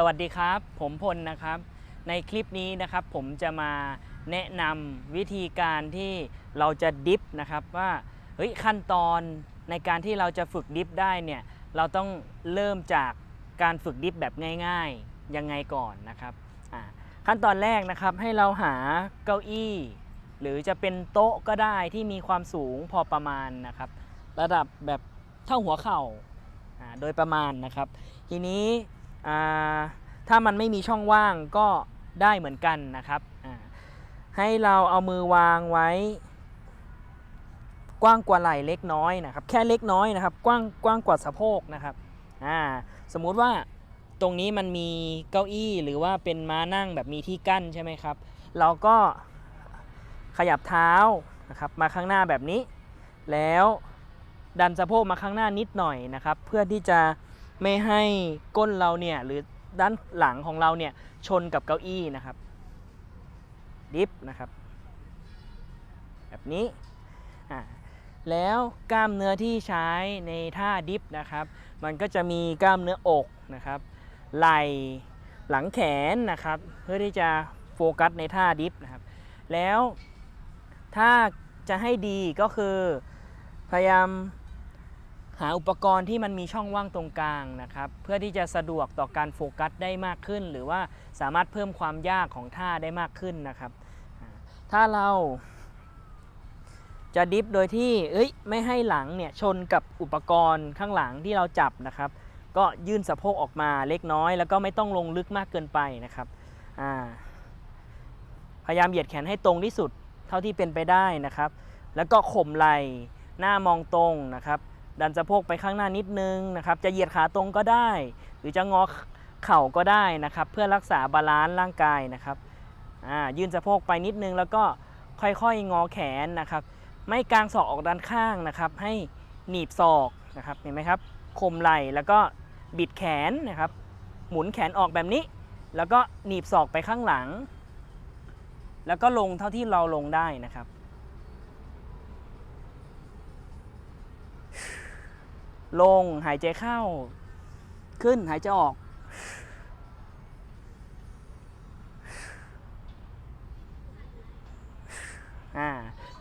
สวัสดีครับ ผมพลนะครับ ในคลิปนี้นะครับผมจะมาแนะนำวิธีการที่เราจะดิฟนะครับว่าเฮ้ยขั้นตอนในการที่เราจะฝึกดิฟได้เนี่ยเราต้องเริ่มจากการฝึกดิฟแบบง่ายๆยังไงก่อนนะครับขั้นตอนแรกนะครับให้เราหาเก้าอี้ หรือจะเป็นโต๊ะก็ได้ที่มีความสูงพอประมาณนะครับ ระดับแบบเท่าหัวเข่าโดยประมาณนะครับ ทีนี้ ถ้ามันไม่มีช่องว่างก็ได้เหมือนกันนะครับ ให้เราเอามือวางไว้ กว้างกว่าไหล่เล็กน้อยนะครับ แค่เล็กน้อยนะครับ กว้างกว้างกว่าสะโพกนะครับสมมุติว่าตรงนี้มันมีเก้าอี้หรือว่าเป็นม้านั่งแบบมีที่กั้นใช่ไหมครับ เราก็ขยับเท้านะครับมาข้างหน้าแบบนี้ แล้วดันสะโพกมาข้างหน้านิดหน่อยนะครับ เพื่อที่จะ ไม่ให้ก้นเราเนี่ยหรือด้านหลังของเราเนี่ยชนกับเก้าอี้นะครับ ดิฟนะครับ แบบนี้อ่าแล้วกล้ามเนื้อที่ใช้ในท่าดิฟนะครับ มันก็จะมีกล้ามเนื้ออกนะครับ ไหล่หลังแขนนะครับ เพื่อที่จะโฟกัสในท่าดิฟนะครับ แล้วถ้าจะให้ดีก็คือพยายาม หาอุปกรณ์ที่มันมีช่องว่างตรงกลางนะครับ เพื่อที่จะสะดวกต่อการโฟกัสได้มากขึ้น หรือว่าสามารถเพิ่มความยากของท่าได้มากขึ้นนะครับ ถ้าเราจะดิฟโดยที่เอ้ยไม่ให้หลังเนี่ยชนกับอุปกรณ์ข้างหลังที่เราจับนะครับ ก็ยื่นสะโพกออกมาเล็กน้อย แล้วก็ไม่ต้องลงลึกมากเกินไปนะครับพยายามเหยียดแขนให้ตรงที่สุดเท่าที่เป็นไปได้นะครับ แล้วก็ข่มไหล่หน้ามองตรงนะครับ ดันสะโพกไปข้างหน้านิดนึงนะครับ จะเหยียดขาตรงก็ได้ หรือจะงอเข่าก็ได้นะครับ เพื่อรักษาบาลานซ์ร่างกายนะครับยื่นสะโพกไปนิดนึงแล้วก็ค่อยๆงอแขนนะครับ ไม่กางศอกออกด้านข้างนะครับ ให้หนีบศอกนะครับเห็นไหมครับข่มไหล่แล้วก็บิดแขนนะครับ หมุนแขนออกแบบนี้ แล้วก็หนีบศอกไปข้างหลัง แล้วก็ลงเท่าที่เราลงได้นะครับ ลงหายใจเข้า ขึ้นหายใจออก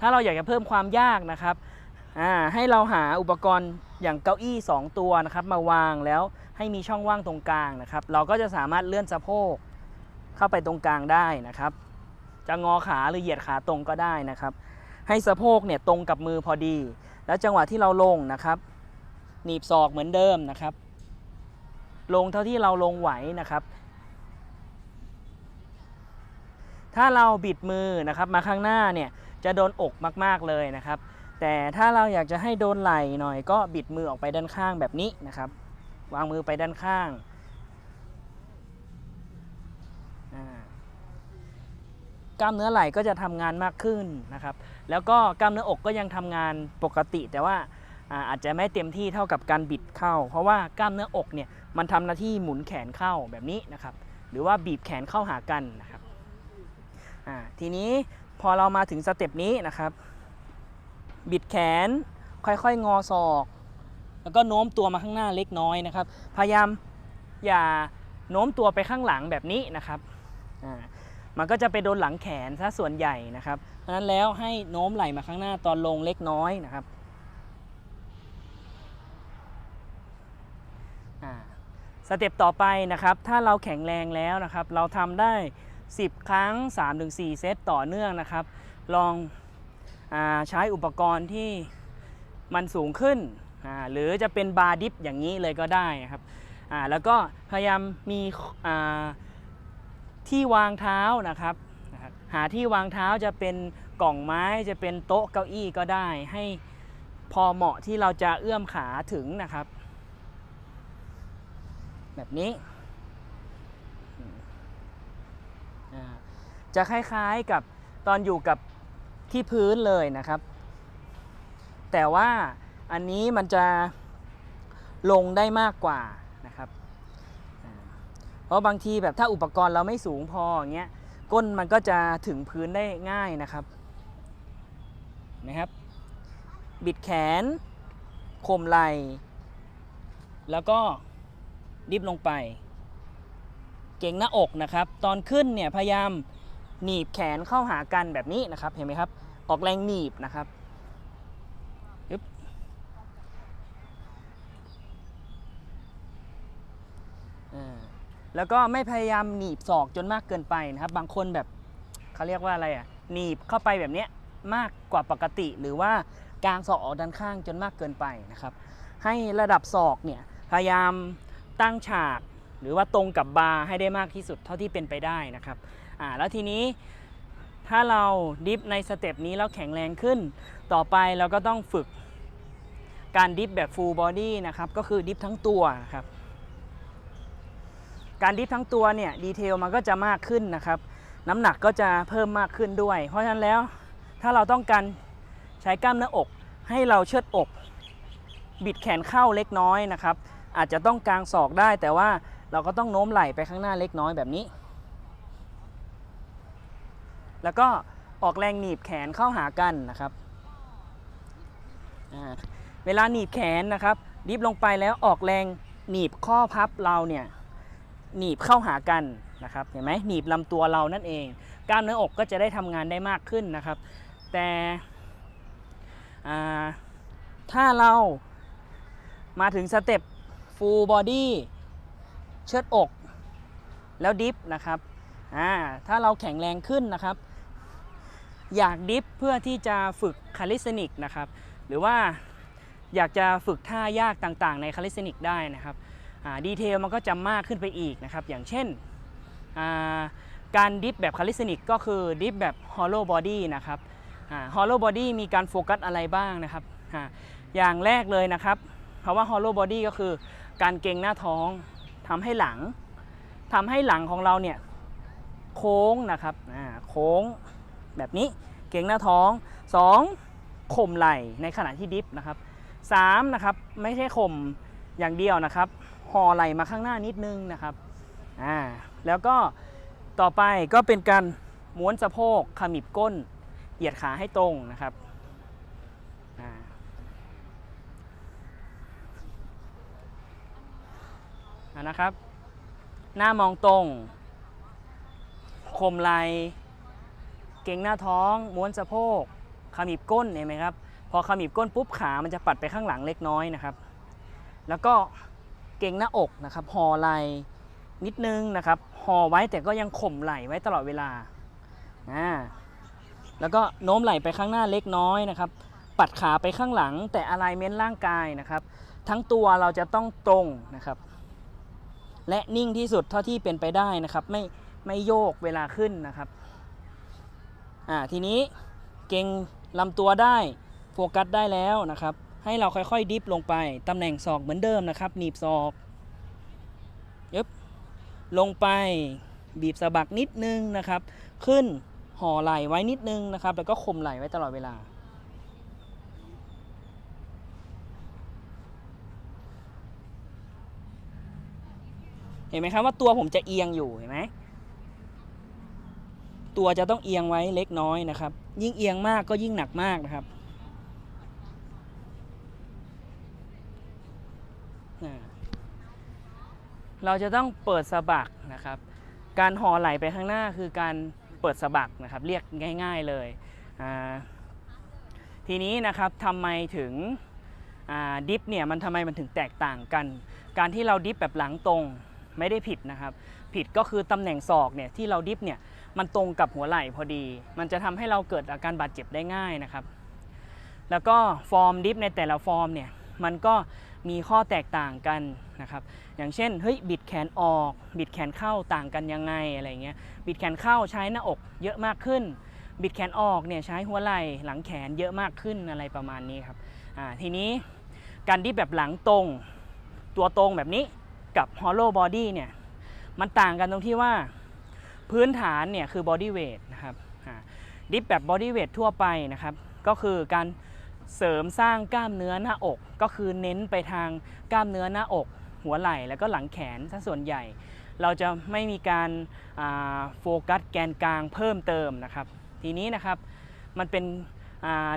ถ้าเราอยากจะเพิ่มความยากนะครับให้เราหาอุปกรณ์อย่างเก้าอี้ 2 ตัวนะครับ มาวางแล้วให้มีช่องว่างตรงกลางนะครับ เราก็จะสามารถเลื่อนสะโพกเข้าไปตรงกลางได้นะครับ จะงอขาหรือเหยียดขาตรงก็ได้นะครับ ให้สะโพกเนี่ยตรงกับมือพอดี แล้วจังหวะที่เราลงนะครับ หนีบศอกเหมือนเดิมนะครับ ลงเท่าที่เราลงไหวนะครับ ถ้าเราบิดมือนะครับมาข้างหน้าเนี่ยจะโดนอกมากๆเลยนะครับ แต่ถ้าเราอยากจะให้โดนไหล่หน่อยก็บิดมือออกไปด้านข้างแบบนี้นะครับ วางมือไปด้านข้างกล้ามเนื้อไหล่ก็จะทำงานมากขึ้นนะครับ แล้วก็กล้ามเนื้ออกก็ยังทำงานปกติแต่ว่า อาจจะไม่เต็มที่เท่ากับการบิดเข้า เพราะว่ากล้ามเนื้ออกเนี่ยมันทำหน้าที่หมุนแขนเข้าแบบนี้นะครับ หรือว่าบีบแขนเข้าหากันนะครับทีนี้พอเรามาถึงสเต็ปนี้นะครับ บิดแขนค่อยๆ งอศอก แล้วก็โน้มตัวมาข้างหน้าเล็กน้อยนะครับ พยายามอย่าโน้มตัวไปข้างหลังแบบนี้นะครับมันก็จะไปโดนหลังแขนซะส่วนใหญ่นะครับเพราะฉะนั้นแล้วให้โน้มไหล่มาข้างหน้าตอนลงเล็กน้อยนะครับอ่า สเต็ปต่อไปนะครับ ถ้าเราแข็งแรงแล้วนะครับ เราทำได้ 10 ครั้ง 3-4 เซตต่อเนื่องนะครับ ลองอใช้อุปกรณ์ที่มันสูงขึ้น หรือจะเป็นบาร์ดิฟอย่างนี้เลยก็ได้นะครับ แล้วก็พยายามมีที่วางเท้านะครับ หาที่วางเท้าจะเป็นกล่องไม้จะเป็นโต๊ะเก้าอี้ก็ได้ ให้พอเหมาะที่เราจะเอื้อมขาถึงนะครับ แบบนี้ จะคล้ายๆกับตอนอยู่กับที่พื้นเลยนะครับ แต่ว่าอันนี้มันจะลงได้มากกว่านะครับ เพราะบางทีแบบถ้าอุปกรณ์เราไม่สูงพออย่างเงี้ยก้นมันก็จะถึงพื้นได้ง่ายนะครับนะครับ บิดแขนข่มไหล่แล้วก็ ดิฟลงไป เก่งหน้าอกนะครับ ตอนขึ้นเนี่ยพยายามหนีบแขนเข้าหากันแบบนี้นะครับ เห็นไหมครับ ออกแรงหนีบนะครับยึบแล้วก็ไม่พยายามหนีบศอกจนมากเกินไปนะครับ บางคนแบบเขาเรียกว่าอะไรอะ หนีบเข้าไปแบบเนี้ยมากกว่าปกติหรือว่ากางศอกออกด้านข้างจนมากเกินไปนะครับ ให้ระดับศอกเนี่ยพยายาม ตั้งฉาก หรือว่าตรงกับบาร์ให้ได้มากที่สุดเท่าที่เป็นไปได้นะครับอ่าแล้วทีนี้ถ้าเราดิฟในสเต็ปนี้แล้วแข็งแรงขึ้น ต่อไปเราก็ต้องฝึกการดิฟแบบ full body นะครับก็คือดิฟทั้งตัวครับการดิฟทั้งตัวเนี่ยดีเทลมันก็จะมากขึ้นนะครับ น้ำหนักก็จะเพิ่มมากขึ้นด้วย เพราะฉะนั้นแล้วถ้าเราต้องการใช้กล้ามเนื้ออก ให้เราเชิดอก บิดแขนเข้าเล็กน้อยนะครับ อาจจะต้องกางศอกได้ แต่ว่าเราก็ต้องโน้มไหล่ไปข้างหน้าเล็กน้อยแบบนี้ แล้วก็ออกแรงหนีบแขนเข้าหากันนะครับ เวลาหนีบแขนนะครับ ดิฟลงไปแล้วออกแรงหนีบข้อพับเราเนี่ยหนีบเข้าหากันนะครับเห็นไหมหนีบลำตัวเรานั่นเอง กล้ามเนื้ออกก็จะได้ทำงานได้มากขึ้นนะครับ แต่ถ้าเรามาถึงสเต็ป full body เชิดอก แล้วดิฟนะครับอ่าถ้าเราแข็งแรงขึ้นนะครับ อยากดิฟเพื่อที่จะฝึกคาลิสติกนะครับ หรือว่าอยากจะฝึกท่ายากต่างๆ ในคาลิสติกได้นะครับอ่าดีเทลมันก็จะมากขึ้นไปอีกนะครับ อย่างเช่นอ่าการดิฟแบบคาลิสติกก็คือดิฟแบบ hollow body นะครับอ่า hollow body มีการโฟกัสอะไรบ้างนะครับอ่าอย่างแรกเลยนะครับเพราะว่า hollow body ก็คือ การเกรงหน้าท้องทำให้หลังทำให้หลังของเราเนี่ยโค้งนะครับอ่าโค้งแบบนี้เกรงหน้าท้อง 2. ข่มไหล่ในขณะที่ดิฟนะครับ3นะครับไม่ใช่ข่มอย่างเดียวนะครับห่อไหล่มาข้างหน้านิดนึงนะครับอ่าแล้วก็ต่อไปก็เป็นการม้วนสะโพกขมิบก้น เหยียดขาให้ตรงนะครับอ่า อะ นะครับ หน้ามองตรง คมไหลเก่งหน้าท้อง ม้วนสะโพกขมิบก้นเห็นไหมครับ พอขมิบก้นปุ๊บขามันจะปัดไปข้างหลังเล็กน้อยนะครับ แล้วก็เก่งหน้าอกนะครับห่อไหลนิดนึงนะครับห่อไว้แต่ก็ยังข่มไหลไว้ตลอดเวลาอ่าแล้วก็โน้มไหลไปข้างหน้าเล็กน้อยนะครับ ปัดขาไปข้างหลังแต่อะไรเม้นร่างกายนะครับ ทั้งตัวเราจะต้องตรงนะครับ และนิ่งที่สุดเท่าที่เป็นไปได้นะครับ ไม่ไม่โยกเวลาขึ้นนะครับอ่าทีนี้เก่งลำตัวได้โฟกัสได้แล้วนะครับ ให้เราค่อยๆดิฟลงไปตำแหน่งศอกเหมือนเดิมนะครับหนีบศอกยึบลงไปบีบสะบักนิดนึงนะครับ ขึ้นห่อไหล่ไว้นิดนึงนะครับ แล้วก็ข่มไหล่ไว้ตลอดเวลา ห็นไหมครับว่าตัวผมจะเอียงอยู่เห็นไหมตัวจะต้องเอียงไว้เล็กน้อยนะครับ ยิ่งเอียงมากก็ยิ่งหนักมากนะครับเราจะต้องเปิดสะบักนะครับ การห่อไหลไปข้างหน้าคือการเปิดสะบักนะครับ เรียกง่าย ๆเลยทีนี้นะครับทำไมถึงดิฟเนี่ยมันทำไมมันถึงแตกต่างกัน การที่เราดิฟแบบหลังตรง ไม่ได้ผิดนะครับ ผิดก็คือตำแหน่งศอกเนี่ยที่เราดิฟเนี่ยมันตรงกับหัวไหล่พอดี มันจะทำให้เราเกิดอาการบาดเจ็บได้ง่ายนะครับ แล้วก็ฟอร์มดิฟในแต่ละฟอร์มเนี่ยมันก็มีข้อแตกต่างกันนะครับ อย่างเช่นเฮ้ยบิดแขนออก บิดแขนเข้าต่างกันยังไงอะไรเงี้ย บิดแขนเข้าใช้หน้าอกเยอะมากขึ้น บิดแขนออกเนี่ยใช้หัวไหล่หลังแขนเยอะมากขึ้นอะไรประมาณนี้ครับ อ่าทีนี้การดิฟแบบหลังตรง ตัวตรงแบบนี้ กับ hollow body เนี่ยมันต่างกันตรงที่ว่าพื้นฐานเนี่ยคือ body weight นะครับดิฟแบบ body weight ทั่วไปนะครับ ก็คือการเสริมสร้างกล้ามเนื้อหน้าอก ก็คือเน้นไปทางกล้ามเนื้อหน้าอก หัวไหล่แล้วก็หลังแขนซะส่วนใหญ่ เราจะไม่มีการาโฟกัสแกนกลางเพิ่มเติมนะครับ ทีนี้นะครับมันเป็น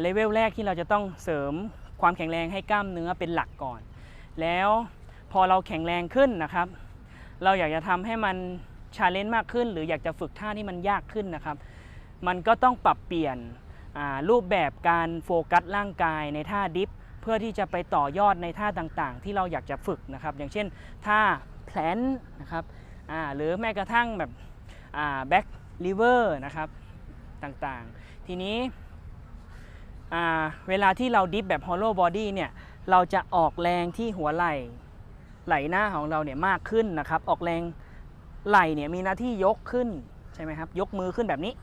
เลเวลแรกที่เราจะต้องเสริมความแข็งแรงให้กล้ามเนื้อเป็นหลักก่อน แล้ว พอเราแข็งแรงขึ้นนะครับ เราอยากจะทำให้มันชาเลนจ์มากขึ้น หรืออยากจะฝึกท่าที่มันยากขึ้นนะครับ มันก็ต้องปรับเปลี่ยนรูปแบบการโฟกัสร่างกายในท่าดิฟเพื่อที่จะไปต่อยอดในท่าต่างๆ ที่เราอยากจะฝึกนะครับ อย่างเช่นท่าแพลนนะครับหรือแม้กระทั่งแบบแบ็กลิเวอร์นะครับต่างๆ ทีนี้เวลาที่เราดิฟแบบ hollow body เนี่ยเราจะออกแรงที่หัวไหล่ ไหล่หน้าของเราเนี่ยมากขึ้นนะครับ ออกแรงไหล่เนี่ยมีหน้าที่ยกขึ้นใช่ไหมครับ ยกมือขึ้นแบบนี้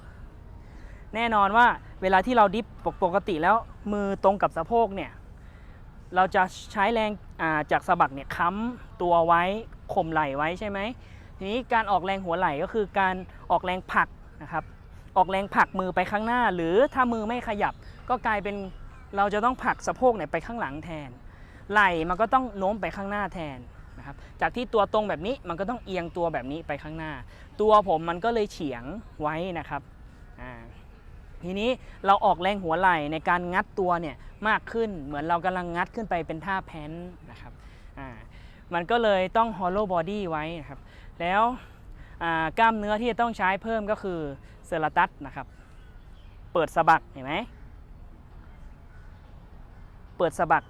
แน่นอนว่าเวลาที่เราดิฟปกติแล้วมือตรงกับสะโพกเนี่ยเราจะใช้แรงาจากสะบักเนี่ยค้ำตัวไว้ข่มไหล่ไว้ใช่ไหมทีนี้การออกแรงหัวไหล่ก็คือการออกแรงผลักนะครับ ออกแรงผลักมือไปข้างหน้า หรือถ้ามือไม่ขยับ ก็กลายเป็นเราจะต้องผลักสะโพกเนี่ยไปข้างหลังแทน ไหล่มันก็ต้องโน้มไปข้างหน้าแทนนะครับจากที่ตัวตรงแบบนี้มันก็ต้องเอียงตัวแบบนี้ไปข้างหน้า ตัวผมมันก็เลยเฉียงไว้นะครับทีนี้เราออกแรงหัวไหล่ในการงัดตัวเนี่ยมากขึ้นเหมือนเรากำลังงัดขึ้นไปเป็นท่าแพนนะครับมันก็เลยต้อง hollow body ไว้นะครับแล้วกล้ามเนื้อที่จะต้องใช้เพิ่มก็คือเซราตัสนะครับเปิดสะบักเห็นไหมเปิดสะบัก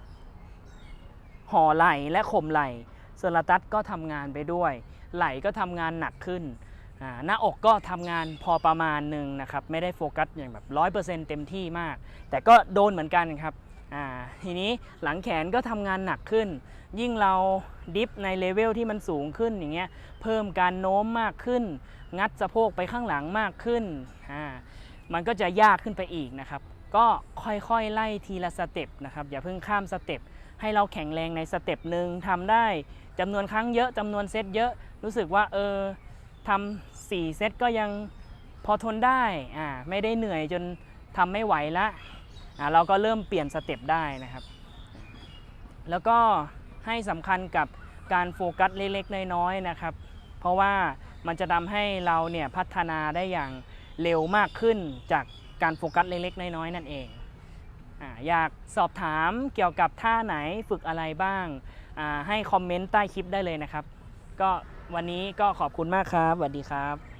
ห่อไหล่และข่มไหล่เซราตัสก็ทำงานไปด้วย ไหล่ก็ทำงานหนักขึ้นหน้าอกก็ทำงานพอประมาณหนึ่งนะครับ ไม่ได้โฟกัสอย่างแบบร้อยเปอร์เซ็นต์เต็มที่มาก แต่ก็โดนเหมือนกันครับทีนี้หลังแขนก็ทำงานหนักขึ้น ยิ่งเราดิฟในเลเวลที่มันสูงขึ้นอย่างเงี้ยเพิ่มการโน้มมากขึ้น งัดสะโพกไปข้างหลังมากขึ้น มันก็จะยากขึ้นไปอีกนะครับ ก็ค่อยๆไล่ทีละสเต็ปนะครับ อย่าเพิ่งข้ามสเต็ป ให้เราแข็งแรงในสเต็ปหนึ่งทำได้จำนวนครั้งเยอะจำนวนเซตเยอะ รู้สึกว่าเออทำสี่เซตก็ยังพอทนได้อ่าไม่ได้เหนื่อยจนทำไม่ไหวละอ่าเราก็เริ่มเปลี่ยนสเต็ปได้นะครับ แล้วก็ให้สำคัญกับการโฟกัสเล็กๆน้อยๆนะครับ เพราะว่ามันจะทำให้เราเนี่ยพัฒนาได้อย่างเร็วมากขึ้นจากการโฟกัสเล็กๆน้อยๆนั่นเอง อยากสอบถามเกี่ยวกับท่าไหนฝึกอะไรบ้าง ให้คอมเมนต์ใต้คลิปได้เลยนะครับ ก็วันนี้ก็ขอบคุณมากครับสวัสดีครับ